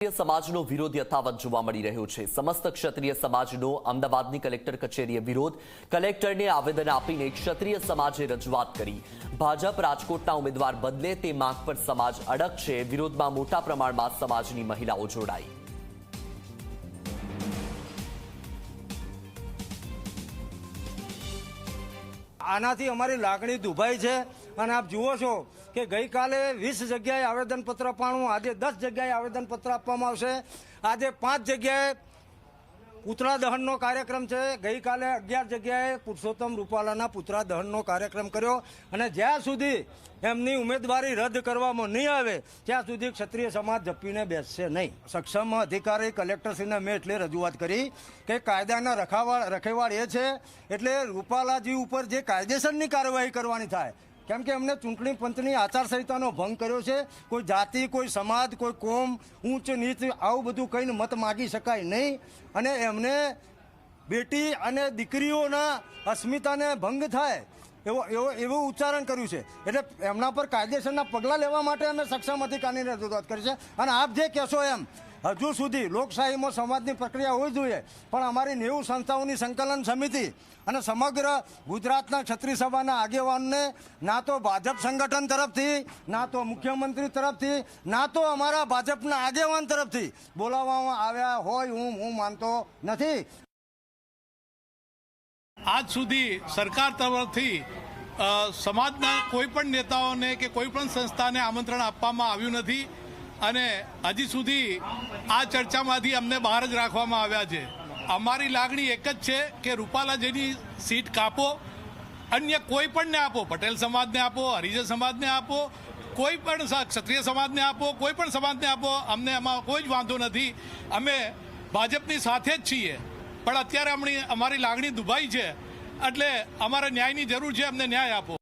ક્ષત્રિય સમાજનો વિરોધ યથાવત જોવા મળી રહ્યો છે. સમસ્ત ક્ષત્રિય સમાજનો અમદાવાદની કલેક્ટર કચેરીએ વિરોધ. કલેક્ટરને આવેદન આપીને ક્ષત્રિય સમાજે રજૂઆત કરી. ભાજપ રાજકોટના ઉમેદવાર બદલે તે માંગ પર સમાજ અડગ છે. વિરોધમાં મોટા પ્રમાણમાં સમાજની મહિલાઓ જોડાઈ. આનાથી અમારી લાગણી દુભાઈ છે. અને આપ જુઓ છો કે ગઈકાલે વીસ જગ્યાએ આવેદનપત્ર અપાણું આજે દસ જગ્યાએ આવેદનપત્ર આપવામાં આવશે. આજે પાંચ જગ્યાએ પુતળા દહનનો કાર્યક્રમ છે. ગઈકાલે અગિયાર જગ્યાએ પુરુષોત્તમ રૂપાલાના પુતળા દહનનો કાર્યક્રમ કર્યો અને જ્યાં સુધી એમની ઉમેદવારી રદ કરવામાં નહીં આવે, ત્યાં સુધી ક્ષત્રિય સમાજ જપીને બેસશે નહીં. સક્ષમ અધિકારી કલેક્ટરશ્રીને મેં એટલે રજૂઆત કરી કે કાયદાના રખાવાળ રખેવાળ એ છે એટલે રૂપાલાજી ઉપર જે કાયદેસરની કાર્યવાહી કરવાની થાય કેમ કે અમને ચૂંટણી પંચની આચારસંહિતાનો ભંગ કર્યો છે. કોઈ જાતિ, કોઈ સમાજ, કોઈ કોમ, ઊંચ, નીચ, આવું બધું કહીને મત માગી શકાય નહીં. અને એમને બેટી અને દીકરીઓના અસ્મિતાને ભંગ થાય એવો એવો, એવું ઉચ્ચારણ કર્યું છે. એટલે એમના પર કાયદેસરના પગલાં લેવા માટે અમે સક્ષમ અધિકારીને રજૂઆત કરી છે. અને આપ જે કહેશો એમ હજુ સુધી લોકશાહીમાં સંવાદની પ્રક્રિયા હોવી જોઈએ. પણ અમારી નેવું સંસ્થાઓની સંકલન સમિતિ અને સમગ્ર ગુજરાતના છત્રીસભાના સભાના આગેવાનને, ના તો ભાજપ સંગઠન તરફથી, ના તો મુખ્યમંત્રી તરફથી, ના તો અમારા ભાજપના આગેવાન તરફથી બોલાવવામાં આવ્યા હોય હું હું માનતો નથી. આજ સુધી સરકાર તરફથી સમાજના કોઈ પણ નેતાઓને કે કોઈ પણ સંસ્થાને આમંત્રણ આપવામાં આવ્યું નથી. અને હજી સુધી આ ચર્ચામાંથી અમને બહાર જ રાખવામાં આવ્યા છે. અમારી લાગણી એક જ છે કે રૂપાલાજીની સીટ કાપો, અન્ય કોઈ પણને આપો, પટેલ સમાજને આપો, હરિજન સમાજને આપો, કોઈ પણ ક્ષત્રિય સમાજને આપો, કોઈ પણ સમાજને આપો, અમને એમાં કોઈ જ વાંધો નથી. અમે ભાજપની સાથે જ છીએ. પણ અત્યારે અમારી લાગણી દુભાઈ છે. એટલે અમારે ન્યાયની જરૂર છે, અમને ન્યાય આપો.